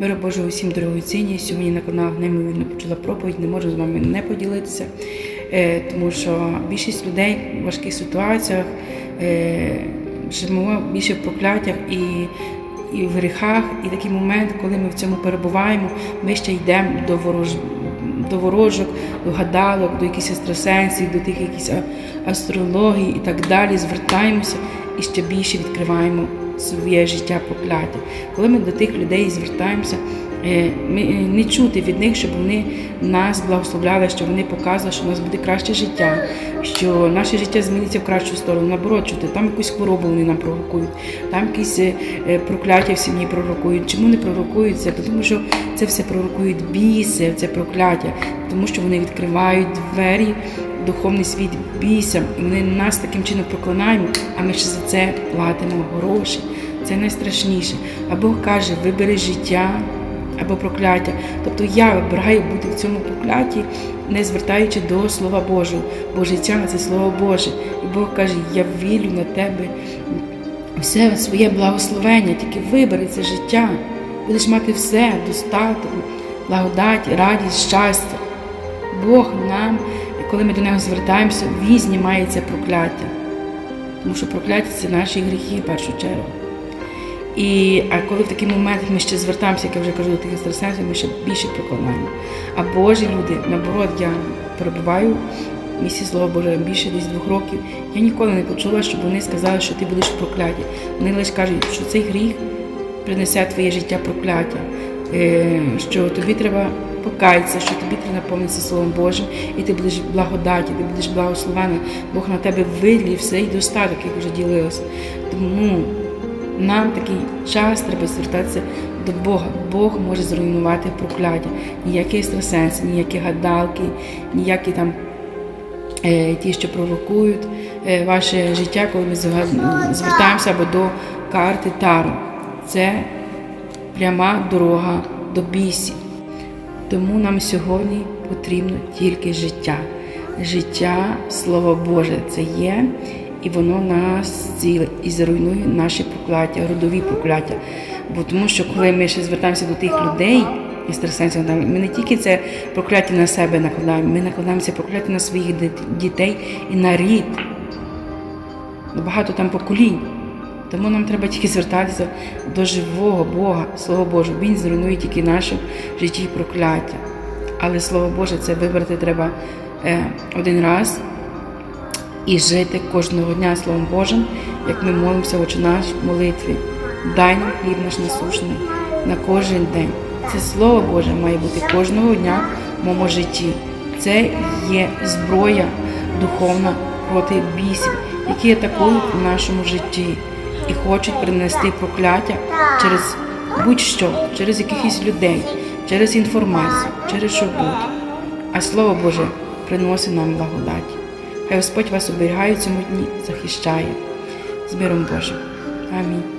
Миру Божого усім дорогоцінні. Сьогодні на каналах неймовірно почула проповідь, не можу з вами не поділитися, е, тому що більшість людей в важких ситуаціях е, живемо більше в прокляттях і, і в гріхах. І такий момент, коли ми в цьому перебуваємо, ми ще йдемо до ворож... до ворожок, до гадалок, до якихось екстрасенсів, до тих якісь астрологій і так далі. Звертаємося і ще більше відкриваємо своє життя прокляття. Коли ми до тих людей звертаємося, е, ми е, не чути від них, щоб вони нас благословляли, щоб вони показували, що у нас буде краще життя, що наше життя зміниться в кращу сторону. Наоборот, чути, там якусь хворобу вони нам пророкують, там якісь е, прокляття в сім'ї пророкують. Чому не пророкують це? Тому що це все пророкують біси, це прокляття, тому що вони відкривають двері духовний світ бійся, і вони нас таким чином проклинаємо, а ми ще за це платимо гроші. Це найстрашніше. А Бог каже, вибери життя або прокляття. Тобто я вибираю бути в цьому проклятті, не звертаючи до Слова Божого, бо життя це Слово Боже. І Бог каже, я вірю на тебе все своє благословення, тільки вибери це життя. Будеш мати все, достаток, благодать, радість, щастя. Бог нам, коли ми до нього звертаємося, він знімає це прокляття. Тому що прокляття це наші гріхи в першу чергу. І, а коли в такий момент ми ще звертаємося, як я вже кажу, до тих екстрасенсів, ми ще більше проклинаємо. А Божі люди, наоборот, я перебуваю в місці Слова Божого більше десь двох років. Я ніколи не почула, щоб вони сказали, що ти будеш в прокляті. Вони лише кажуть, що цей гріх принесе твоє життя прокляття, е, що тобі треба покаятися, що тобі треба наповнитися Словом Божим, і ти будеш благодаті, ти будеш благословена. Бог на тебе вилів все і достаток, як вже ділилося. Тому нам такий час треба звертатися до Бога. Бог може зруйнувати прокляття. Ніякі екстрасенси, ніякі гадалки, ніякі там е, ті, що провокують е, ваше життя, коли ми звертаємося або до карти Таро. Це пряма дорога до бісів. Тому нам сьогодні потрібно тільки життя. Життя, Слово Боже, це є, і воно нас цілить і зруйнує наші прокляття, родові прокляття. Бо тому що коли ми ще звертаємося до тих людей, екстрасенсів, ми не тільки це прокляття на себе накладаємо, ми накладаємося прокляття на своїх дітей і на рід. Багато там поколінь. Тому нам треба тільки звертатися до живого Бога, Слово Боже. Він зруйнує тільки наше в житті прокляття. Але Слово Боже, це вибрати треба е, один раз і жити кожного дня Словом Божим, як ми молимося Отче наш в молитві. Дай нам хліб наш насушний на кожен день. Це Слово Боже має бути кожного дня в моєму житті. Це є зброя духовна проти бісів, які атакують в нашому житті і хочуть принести прокляття через будь-що, через якихось людей, через інформацію, через що будь. А Слово Боже приносить нам благодать. Хай Господь вас оберігає цьому дні, захищає. З миром Божим. Амінь.